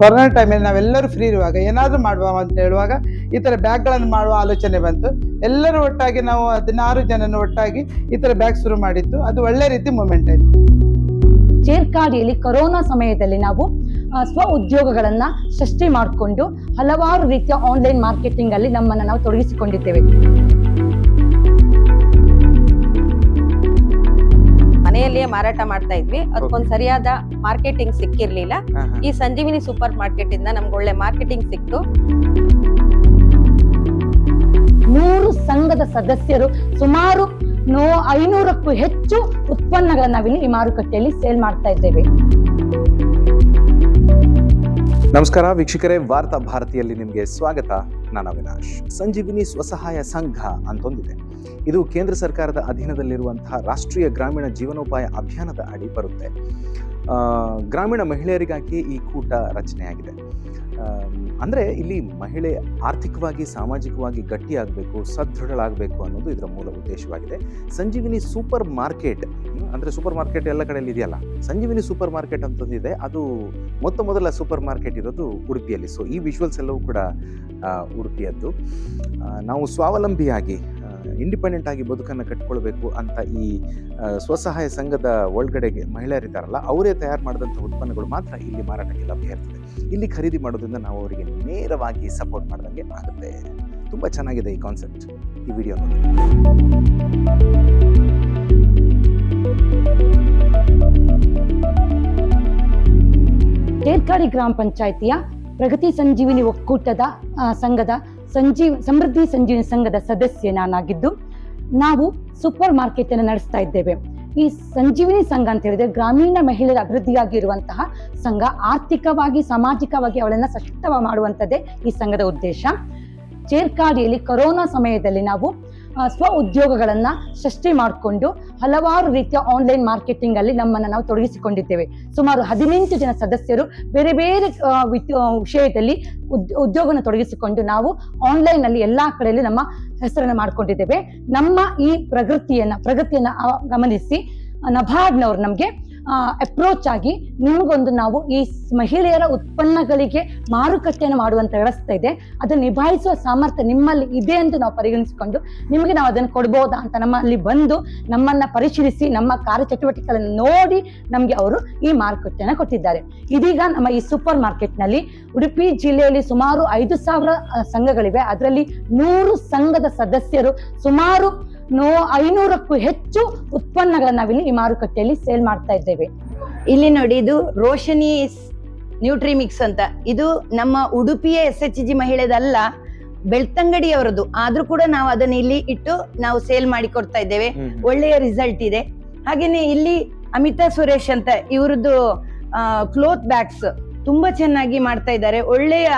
Corona ಟೈಮಲ್ಲಿ ನಾವೆಲ್ಲರೂ free ಇರುವಾಗ ಏನಾದರೂ ಮಾಡುವ ಅಂತ ಹೇಳುವಾಗ ಈ ಥರ ಬ್ಯಾಗ್ಗಳನ್ನು ಮಾಡುವ ಆಲೋಚನೆ ಬಂತು. ಎಲ್ಲರೂ ಒಟ್ಟಾಗಿ ನಾವು ಹದಿನಾರು ಜನನ ಒಟ್ಟಾಗಿ ಈ ಥರ ಬ್ಯಾಗ್ ಶುರು ಮಾಡಿದ್ದು. ಅದು ಒಳ್ಳೆ ರೀತಿ ಮೂಮೆಂಟ್ ಆಯಿತು. ಚೇರ್ಕಾಡಿಯಲ್ಲಿ ಕೊರೋನಾ ಸಮಯದಲ್ಲಿ ನಾವು ಸ್ವ ಉದ್ಯೋಗಗಳನ್ನು ಸೃಷ್ಟಿ ಮಾಡಿಕೊಂಡು ಹಲವಾರು ರೀತಿಯ ಆನ್ಲೈನ್ ಮಾರ್ಕೆಟಿಂಗಲ್ಲಿ ನಮ್ಮನ್ನ ನಾವು ತೊಡಗಿಸಿಕೊಂಡಿದ್ದೇವೆ. ಮನೆಯಲ್ಲಿಯೇ ಮಾರಾಟ ಮಾಡ್ತಾ ಇದ್ವಿ. ಅದಕ್ಕೊಂದು ಸರಿಯಾದ ಮಾರ್ಕೆಟಿಂಗ್ ಸಿಕ್ಕಿರ್ಲಿಲ್ಲ. ಈ ಸಂಜೀವಿನಿ ಸೂಪರ್ ಮಾರ್ಕೆಟ್ ಇಂದ ನಮ್ಗೆ ಒಳ್ಳೆ ಮಾರ್ಕೆಟಿಂಗ್ ಸಿಕ್ತು. ನೂರು ಸಂಘದ ಸದಸ್ಯರು ಸುಮಾರು ನೋ ಐನೂರಕ್ಕೂ ಹೆಚ್ಚು ಉತ್ಪನ್ನಗಳನ್ನ ನಾವಿಲ್ಲಿ ಈ ಮಾರುಕಟ್ಟೆಯಲ್ಲಿ ಸೇಲ್ ಮಾಡ್ತಾ ಇದ್ದೇವೆ. ನಮಸ್ಕಾರ ವೀಕ್ಷಕರೇ, ವಾರ್ತಾ ಭಾರತಿಯಲ್ಲಿ ನಿಮಗೆ ಸ್ವಾಗತ. ನಾನು ಅವಿನಾಶ್. ಸಂಜೀವಿನಿ ಸ್ವಸಹಾಯ ಸಂಘ ಅಂತೊಂದಿದೆ. ಇದು ಕೇಂದ್ರ ಸರ್ಕಾರದ ಅಧೀನದಲ್ಲಿರುವಂತಹ ರಾಷ್ಟ್ರೀಯ ಗ್ರಾಮೀಣ ಜೀವನೋಪಾಯ ಅಭಿಯಾನದ ಅಡಿ ಬರುತ್ತೆ. ಗ್ರಾಮೀಣ ಮಹಿಳೆಯರಿಗಾಗಿ ಈ ಕೂಟ ರಚನೆಯಾಗಿದೆ. ಅಂದ್ರೆ ಇಲ್ಲಿ ಮಹಿಳೆ ಆರ್ಥಿಕವಾಗಿ, ಸಾಮಾಜಿಕವಾಗಿ ಗಟ್ಟಿಯಾಗಬೇಕು, ಸದೃಢಳಾಗಬೇಕು ಅನ್ನೋದು ಇದರ ಮೂಲ ಉದ್ದೇಶವಾಗಿದೆ. ಸಂಜೀವಿನಿ ಸೂಪರ್ ಮಾರ್ಕೆಟ್ ಅಂದರೆ ಸೂಪರ್ ಮಾರ್ಕೆಟ್ ಎಲ್ಲ ಕಡೆಯಲ್ಲಿ ಇದೆಯಲ್ಲ, ಸಂಜೀವಿನಿ ಸೂಪರ್ ಮಾರ್ಕೆಟ್ ಅಂತಂದಿದೆ ಅದು ಮೊತ್ತ ಮೊದಲ ಸೂಪರ್ ಮಾರ್ಕೆಟ್ ಇರೋದು ಉಡುಪಿಯಲ್ಲಿ. ಸೊ ಈ ವಿಷುವಲ್ಸ್ ಎಲ್ಲವೂ ಕೂಡ ಉಡುಪಿಯದ್ದು. ನಾವು ಸ್ವಾವಲಂಬಿಯಾಗಿ ಇಂಡಿಪೆಂಡೆಂಟ್ ಆಗಿ ಬದುಕನ್ನು ಕಟ್ಕೊಳ್ಬೇಕು ಅಂತ ಈ ಸ್ವಸಹಾಯ ಸಂಘದ ಒಳಗಡೆಗೆ ಮಹಿಳೆಯರಿದ್ದಾರಲ್ಲ, ಅವರೇ ತಯಾರು ಮಾಡಿದಂಥ ಉತ್ಪನ್ನಗಳು ಮಾತ್ರ ಇಲ್ಲಿ ಮಾರಾಟಕ್ಕೆ ಲಭ್ಯ ಇರ್ತದೆ. ಇಲ್ಲಿ ಖರೀದಿ ಮಾಡೋದ್ರಿಂದ ನಾವು ಅವರಿಗೆ ನೇರವಾಗಿ ಸಪೋರ್ಟ್ ಮಾಡಿದಂಗೆ ಆಗುತ್ತೆ. ತುಂಬ ಚೆನ್ನಾಗಿದೆ ಈ ಕಾನ್ಸೆಪ್ಟ್ ಈ ವಿಡಿಯೋ ನೋಡಿ. ಚೇರ್ಕಾಡಿ ಗ್ರಾಮ ಪಂಚಾಯಿತಿಯ ಪ್ರಗತಿ ಸಂಜೀವಿನಿ ಒಕ್ಕೂಟದ ಸಂಘದ ಸಂಜೀವ್, ಸಮೃದ್ಧಿ ಸಂಜೀವಿನಿ ಸಂಘದ ಸದಸ್ಯೆ ನಾನಾಗಿದ್ದು, ನಾವು ಸೂಪರ್ ಮಾರ್ಕೆಟ್ ಅನ್ನು ನಡೆಸ್ತಾ ಇದ್ದೇವೆ. ಈ ಸಂಜೀವಿನಿ ಸಂಘ ಅಂತ ಹೇಳಿದ್ರೆ ಗ್ರಾಮೀಣ ಮಹಿಳೆಯರ ಅಭಿವೃದ್ಧಿಯಾಗಿರುವಂತಹ ಸಂಘ, ಆರ್ಥಿಕವಾಗಿ, ಸಾಮಾಜಿಕವಾಗಿ ಅವಳನ್ನ ಸಶಕ್ತ ಮಾಡುವಂಥದ್ದೇ ಈ ಸಂಘದ ಉದ್ದೇಶ. ಚೇರ್ಕಾಡಿಯಲ್ಲಿ ಕೊರೋನಾ ಸಮಯದಲ್ಲಿ ನಾವು ಸ್ವ ಉದ್ಯೋಗಗಳನ್ನ ಸೃಷ್ಟಿ ಮಾಡಿಕೊಂಡು ಹಲವಾರು ರೀತಿಯ ಆನ್ಲೈನ್ ಮಾರ್ಕೆಟಿಂಗ್ ಅಲ್ಲಿ ನಮ್ಮನ್ನ ನಾವು ತೊಡಗಿಸಿಕೊಂಡಿದ್ದೇವೆ. ಸುಮಾರು ಹದಿನೆಂಟು ಜನ ಸದಸ್ಯರು ಬೇರೆ ಬೇರೆ ವಿಷಯದಲ್ಲಿ ಉದ್- ಉದ್ಯೋಗನ ತೊಡಗಿಸಿಕೊಂಡು ನಾವು ಆನ್ಲೈನ್ ಅಲ್ಲಿ ಎಲ್ಲಾ ಕಡೆಯಲ್ಲಿ ನಮ್ಮ ಹೆಸರನ್ನ ಮಾಡ್ಕೊಂಡಿದ್ದೇವೆ. ನಮ್ಮ ಈ ಪ್ರಗತಿಯನ್ನ ಪ್ರಗತಿಯನ್ನ ಗಮನಿಸಿ ನಭಾಡ್ನವ್ರು ನಮ್ಗೆ ಅಪ್ರೋಚ್ ಆಗಿ ನಿಮಗೊಂದು ನಾವು ಈ ಮಹಿಳೆಯರ ಉತ್ಪನ್ನಗಳಿಗೆ ಮಾರುಕಟ್ಟೆಯನ್ನು ಮಾಡುವಂತ ವ್ಯವಸ್ಥೆ ಇದೆ. ಅದನ್ನು ನಿಭಾಯಿಸುವ ಸಾಮರ್ಥ್ಯ ನಿಮ್ಮಲ್ಲಿ ಇದೆ ಎಂದು ನಾವು ಪರಿಗಣಿಸಿಕೊಂಡು ನಿಮಗೆ ನಾವು ಅದನ್ನು ಕೊಡ್ಬೋದಾ ಅಂತ ನಮ್ಮಲ್ಲಿ ಬಂದು ನಮ್ಮನ್ನ ಪರಿಶೀಲಿಸಿ, ನಮ್ಮ ಕಾರ್ಯಚಟುವಟಿಕೆಗಳನ್ನು ನೋಡಿ ನಮಗೆ ಅವರು ಈ ಮಾರುಕಟ್ಟೆಯನ್ನು ಕೊಟ್ಟಿದ್ದಾರೆ. ಇದೀಗ ನಮ್ಮ ಈ ಸೂಪರ್ ಮಾರ್ಕೆಟ್ನಲ್ಲಿ ಉಡುಪಿ ಜಿಲ್ಲೆಯಲ್ಲಿ ಸುಮಾರು ಐದು ಸಾವಿರ ಸಂಘಗಳಿವೆ. ಅದರಲ್ಲಿ ನೂರು ಸಂಘದ ಸದಸ್ಯರು ಸುಮಾರು ನೋ ಐನೂರಕ್ಕೂ ಹೆಚ್ಚು ಉತ್ಪನ್ನಗಳನ್ನ ನಾವಿಲ್ಲಿ ಈ ಮಾರುಕಟ್ಟೆಯಲ್ಲಿ ಸೇಲ್ ಮಾಡ್ತಾ ಇದ್ದೇವೆ. ಇಲ್ಲಿ ನೋಡಿ ಇದು ರೋಷನಿ ನ್ಯೂಟ್ರಿ ಮಿಕ್ಸ್ ಅಂತ. ಇದು ನಮ್ಮ ಉಡುಪಿಯ ಎಸ್ ಎಚ್ ಜಿ ಮಹಿಳೆದಲ್ಲ ಬೆಳ್ತಂಗಡಿಯವರದ್ದು ಆದ್ರೂ ಕೂಡ ನಾವು ಅದನ್ನ ಇಲ್ಲಿ ಇಟ್ಟು ನಾವು ಸೇಲ್ ಮಾಡಿ ಕೊಡ್ತಾ ಇದ್ದೇವೆ ಒಳ್ಳೆಯ ರಿಸಲ್ಟ್ ಇದೆ. ಹಾಗೇನೆ ಇಲ್ಲಿ ಅಮಿತಾ ಸುರೇಶ್ ಅಂತ ಇವರದ್ದು ಕ್ಲೋತ್ ಬ್ಯಾಗ್ಸ್ ತುಂಬಾ ಚೆನ್ನಾಗಿ ಮಾಡ್ತಾ ಇದ್ದಾರೆ. ಒಳ್ಳೆಯ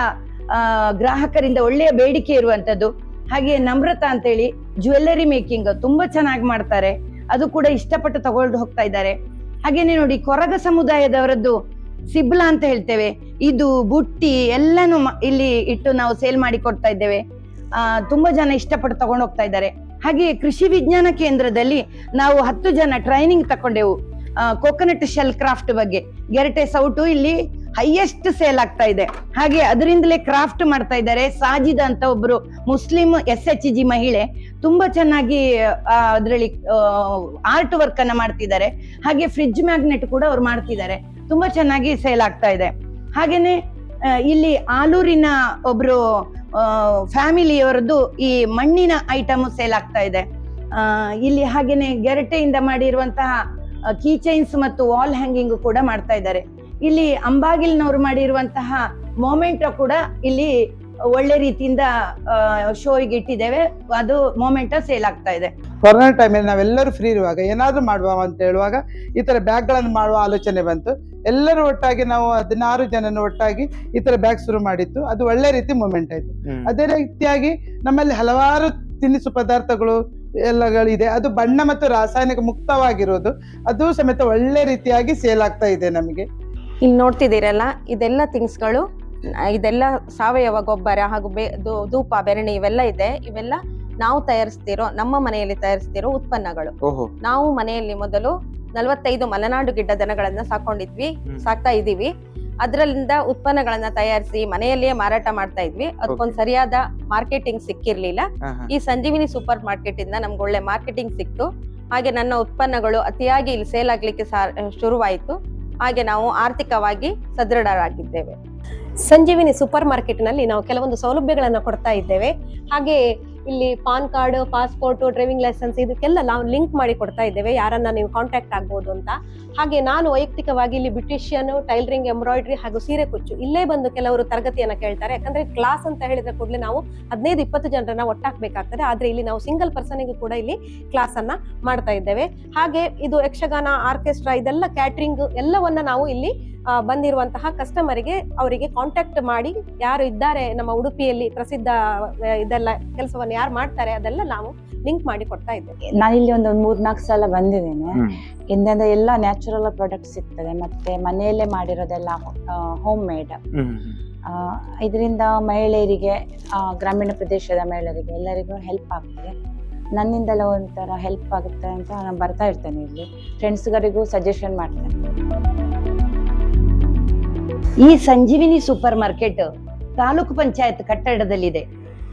ಗ್ರಾಹಕರಿಂದ ಒಳ್ಳೆಯ ಬೇಡಿಕೆ ಇರುವಂತದ್ದು. ಹಾಗೆ ನಮ್ರತಾ ಅಂತೇಳಿ ಜ್ಯುವೆಲ್ಲರಿ ಮೇಕಿಂಗ್ ತುಂಬಾ ಚೆನ್ನಾಗಿ ಮಾಡ್ತಾರೆ. ಅದು ಕೂಡ ಇಷ್ಟಪಟ್ಟು ತಗೊಂಡು ಹೋಗ್ತಾ ಇದ್ದಾರೆ. ಹಾಗೇನೆ ನೋಡಿ ಕೊರಗ ಸಮುದಾಯದವರದ್ದು ಸಿಬ್ಲಾ ಅಂತ ಹೇಳ್ತೇವೆ. ಇದು ಬುಟ್ಟಿ ಎಲ್ಲಾನು ಇಲ್ಲಿ ಇಟ್ಟು ನಾವು ಸೇಲ್ ಮಾಡಿ ಕೊಡ್ತಾ ಇದ್ದೇವೆ. ಆ, ತುಂಬಾ ಜನ ಇಷ್ಟಪಟ್ಟು ತಗೊಂಡು ಹೋಗ್ತಾ ಇದ್ದಾರೆ. ಹಾಗೆ ಕೃಷಿ ವಿಜ್ಞಾನ ಕೇಂದ್ರದಲ್ಲಿ ನಾವು ಹತ್ತು ಜನ ಟ್ರೈನಿಂಗ್ ತಕೊಂಡೆವು. ಕೋಕೋನಟ್ ಶೆಲ್ ಕ್ರಾಫ್ಟ್ ಬಗ್ಗೆ. ಗೆರಟೆ ಸೌಟು ಇಲ್ಲಿ ಹೈಯೆಸ್ಟ್ ಸೇಲ್ ಆಗ್ತಾ ಇದೆ. ಹಾಗೆ ಅದರಿಂದಲೇ ಕ್ರಾಫ್ಟ್ ಮಾಡ್ತಾ ಇದ್ದಾರೆ. ಸಾಜಿದ ಅಂತ ಒಬ್ರು ಮುಸ್ಲಿಂ ಎಸ್ ಎಚ್ ಜಿ ಮಹಿಳೆ ತುಂಬಾ ಚೆನ್ನಾಗಿ ಅದರಲ್ಲಿ ಆರ್ಟ್ ವರ್ಕ್ ಅನ್ನ ಮಾಡ್ತಿದ್ದಾರೆ. ಹಾಗೆ ಫ್ರಿಡ್ಜ್ ಮ್ಯಾಗ್ನೆಟ್ ಕೂಡ ಅವ್ರು ಮಾಡ್ತಿದ್ದಾರೆ. ತುಂಬಾ ಚೆನ್ನಾಗಿ ಸೇಲ್ ಆಗ್ತಾ ಇದೆ. ಹಾಗೇನೆ ಇಲ್ಲಿ ಆಲೂರಿನ ಒಬ್ರು ಫ್ಯಾಮಿಲಿಯವರದ್ದು ಈ ಮಣ್ಣಿನ ಐಟಮ್ ಸೇಲ್ ಆಗ್ತಾ ಇದೆ. ಇಲ್ಲಿ ಹಾಗೇನೆ ಗೆರಟೆಯಿಂದ ಮಾಡಿರುವಂತಹ ಕೀ ಚೈನ್ಸ್ ಮತ್ತು ವಾಲ್ ಹ್ಯಾಂಗಿಂಗ್ ಕೂಡ ಮಾಡ್ತಾ ಇದ್ದಾರೆ. ಇಲ್ಲಿ ಅಂಬಾಗಿಲ್ನವ್ರು ಮಾಡಿರುವಂತಹ ಮೊಮೆಂಟ್ ಕೂಡ ಇಲ್ಲಿ ಒಳ್ಳೆ ರೀತಿಯಿಂದ ಶೋಗೆ ಇಟ್ಟಿದ್ದೇವೆ. ಅದು ಮೊಮೆಂಟ್ ಸೇಲ್ ಆಗ್ತಾ ಇದೆ. ಕೊರೋನಾ ಟೈಮಲ್ಲಿ ನಾವೆಲ್ಲರೂ ಫ್ರೀ ಇರುವಾಗ ಏನಾದರೂ ಮಾಡುವ ಅಂತ ಹೇಳುವಾಗ ಈ ಥರ ಬ್ಯಾಗ್ಗಳನ್ನು ಮಾಡುವ ಆಲೋಚನೆ ಬಂತು. ಎಲ್ಲರೂ ಒಟ್ಟಾಗಿ ನಾವು ಹದಿನಾರು ಜನನ ಒಟ್ಟಾಗಿ ಈ ಥರ ಬ್ಯಾಗ್ ಶುರು ಮಾಡಿತ್ತು. ಅದು ಒಳ್ಳೆ ರೀತಿ ಮೂಮೆಂಟ್ ಆಯಿತು. ಅದೇ ರೀತಿಯಾಗಿ ನಮ್ಮಲ್ಲಿ ಹಲವಾರು ತಿನಿಸು ಪದಾರ್ಥಗಳು ಎಲ್ಲಗಳಿದೆ. ಅದು ಬಣ್ಣ ಮತ್ತು ರಾಸಾಯನಿಕ ಮುಕ್ತವಾಗಿರೋದು. ಅದು ಸಮೇತ ಒಳ್ಳೆ ರೀತಿಯಾಗಿ ಸೇಲ್ ಆಗ್ತಾ ಇದೆ ನಮಗೆ. ಇಲ್ಲಿ ನೋಡ್ತಿದ್ದೀರಲ್ಲ ಇದೆಲ್ಲ ಥಿಂಗ್ಸ್ಗಳು ಇದೆಲ್ಲ ಸಾವಯವ ಗೊಬ್ಬರ ಹಾಗೂ ಬೆ ಧೂಪ ಬೆರಣಿ ಇವೆಲ್ಲ ಇದೆ. ಇವೆಲ್ಲ ನಾವು ತಯಾರಿಸ್ತಿರೋ ನಮ್ಮ ಮನೆಯಲ್ಲಿ ತಯಾರಿಸ್ತಿರೋ ಉತ್ಪನ್ನಗಳು. ನಾವು ಮನೆಯಲ್ಲಿ ಮೊದಲು ನಲವತ್ತೈದು ಮಲೆನಾಡು ಗಿಡ್ಡ ದನಗಳನ್ನ ಸಾಕೊಂಡಿದ್ವಿ ಸಾಕ್ತಾ ಇದೀವಿ ಅದರಲ್ಲಿಂದ ಉತ್ಪನ್ನಗಳನ್ನ ತಯಾರಿಸಿ ಮನೆಯಲ್ಲಿಯೇ ಮಾರಾಟ ಮಾಡ್ತಾ ಇದ್ವಿ. ಅದಕ್ಕೊಂದು ಸರಿಯಾದ ಮಾರ್ಕೆಟಿಂಗ್ ಸಿಕ್ಕಿರ್ಲಿಲ್ಲ. ಈ ಸಂಜೀವಿನಿ ಸೂಪರ್ ಮಾರ್ಕೆಟ್ ಇಂದ ನಮ್ಗೆ ಒಳ್ಳೆ ಮಾರ್ಕೆಟಿಂಗ್ ಸಿಕ್ತು. ಹಾಗೆ ನನ್ನ ಉತ್ಪನ್ನಗಳು ಅತಿಯಾಗಿ ಇಲ್ಲಿ ಸೇಲ್ ಆಗ್ಲಿಕ್ಕೆ ಶುರುವಾಯಿತು. ಹಾಗೆ ನಾವು ಆರ್ಥಿಕವಾಗಿ ಸದೃಢರಾಗಿದ್ದೇವೆ. ಸಂಜೀವಿನಿ ಸೂಪರ್ ಮಾರ್ಕೆಟ್ನಲ್ಲಿ ನಾವು ಕೆಲವೊಂದು ಸೌಲಭ್ಯಗಳನ್ನು ಕೊಡ್ತಾ ಇದ್ದೇವೆ. ಹಾಗೆ ಇಲ್ಲಿ PAN card, passport driving licence ಇದಕ್ಕೆಲ್ಲ ನಾವು ಲಿಂಕ್ ಮಾಡಿ ಕೊಡ್ತಾ ಇದ್ದೇವೆ. ಯಾರನ್ನ ನೀವು ಕಾಂಟ್ಯಾಕ್ಟ್ ಆಗ್ಬೋದು ಅಂತ. ಹಾಗೆ ನಾನು ವೈಯಕ್ತಿಕವಾಗಿ ಇಲ್ಲಿ ಬ್ಯೂಟಿಷಿಯನ್ ಟೈಲರಿಂಗ್ ಎಂಬ್ರಾಯ್ಡ್ರಿ ಹಾಗೂ ಸೀರೆ ಕುಚ್ಚು ಇಲ್ಲೇ ಬಂದು ಕೆಲವರು ತರಗತಿಯನ್ನು ಕೇಳ್ತಾರೆ. ಯಾಕಂದ್ರೆ ಕ್ಲಾಸ್ ಅಂತ ಹೇಳಿದ ಕೂಡಲೇ ನಾವು ಹದಿನೈದು, ಇಪ್ಪತ್ತು ಜನರನ್ನ ಒಟ್ಟಾಕ್ಬೇಕಾಗ್ತದೆ ಆದ್ರೆ ಇಲ್ಲಿ ನಾವು ಸಿಂಗಲ್ ಪರ್ಸನ್ಗೆ ಕೂಡ ಇಲ್ಲಿ ಕ್ಲಾಸ್ ಅನ್ನ ಮಾಡ್ತಾ ಇದ್ದೇವೆ. ಹಾಗೆ ಇದು ಯಕ್ಷಗಾನ ಆರ್ಕೆಸ್ಟ್ರಾ ಇದೆಲ್ಲ ಕ್ಯಾಟ್ರಿಂಗ್ ಎಲ್ಲವನ್ನ ನಾವು ಇಲ್ಲಿ ಬಂದಿರುವಂತಹ ಕಸ್ಟಮರಿಗೆ ಅವರಿಗೆ ಕಾಂಟ್ಯಾಕ್ಟ್ ಮಾಡಿ ಯಾರು ಇದ್ದಾರೆ ನಮ್ಮ ಉಡುಪಿಯಲ್ಲಿ ಪ್ರಸಿದ್ಧ ಇದೆಲ್ಲ ಕೆಲಸವನ್ನು ಯಾರು ಮಾಡ್ತಾರೆ ಅದೆಲ್ಲ ನಾವು ಲಿಂಕ್ ಮಾಡಿ ಕೊಡ್ತಾ ಇದ್ದೇವೆ. ಇಲ್ಲಿ ಒಂದು ಮೂರ್ನಾಲ್ಕು ಸಲ ಬಂದಿದ್ದೇನೆ. ಹಿಂದೆಂದ ಇಂದ ಎಲ್ಲ ನ್ಯಾಚುರಲ್ ಪ್ರಾಡಕ್ಟ್ ಸಿಗ್ತದೆ. ಮತ್ತೆ ಮನೆಯಲ್ಲೇ ಮಾಡಿರೋದೆಲ್ಲ ಹೋಮ್ ಮೇಡ್. ಇದರಿಂದ ಮಹಿಳೆಯರಿಗೆ ಗ್ರಾಮೀಣ ಪ್ರದೇಶದ ಮಹಿಳೆಯರಿಗೆ ಎಲ್ಲರಿಗೂ ಹೆಲ್ಪ್ ಆಗ್ತದೆ ನನ್ನಿಂದಲೂ ಒಂಥರ ಹೆಲ್ಪ್ ಆಗುತ್ತೆ ಅಂತ ನಾನು ಬರ್ತಾ ಇರ್ತೇನೆ ಇಲ್ಲಿ. ಫ್ರೆಂಡ್ಸ್ಗಳಿಗೂ ಸಜೆಷನ್ ಮಾಡ್ತೇನೆ. ಈ ಸಂಜೀವಿನಿ ಸೂಪರ್ ಮಾರ್ಕೆಟ್ ತಾಲೂಕು ಪಂಚಾಯತ್ ಕಟ್ಟಡದಲ್ಲಿದೆ.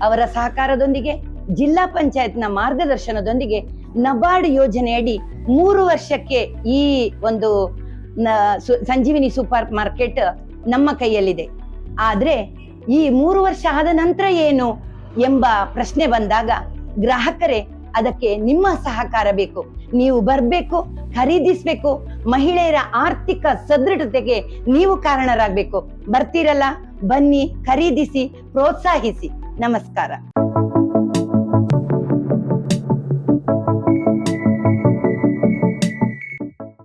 ಅವರ ಸಹಕಾರದೊಂದಿಗೆ ಜಿಲ್ಲಾ ಪಂಚಾಯತ್ನ ಮಾರ್ಗದರ್ಶನದೊಂದಿಗೆ ನಬಾರ್ಡ್ ಯೋಜನೆಯಡಿ ಮೂರು ವರ್ಷಕ್ಕೆ ಈ ಒಂದು ಸಂಜೀವಿನಿ ಸೂಪರ್ ಮಾರ್ಕೆಟ್ ನಮ್ಮ ಕೈಯಲ್ಲಿದೆ. ಆದ್ರೆ ಈ ಮೂರು ವರ್ಷ ಆದ ನಂತರ ಏನು ಎಂಬ ಪ್ರಶ್ನೆ ಬಂದಾಗ ಗ್ರಾಹಕರೇ ಅದಕ್ಕೆ ನಿಮ್ಮ ಸಹಕಾರ ಬೇಕು. ನೀವು ಬರ್ಬೇಕು ಖರೀದಿಸ್ಬೇಕು. ಮಹಿಳೆಯರ ಆರ್ಥಿಕ ಸದೃಢತೆಗೆ ನೀವು ಕಾರಣರಾಗಬೇಕು. ಬರ್ತೀರಲ್ಲ? ಬನ್ನಿ ಖರೀದಿಸಿ ಪ್ರೋತ್ಸಾಹಿಸಿ. ನಮಸ್ಕಾರ.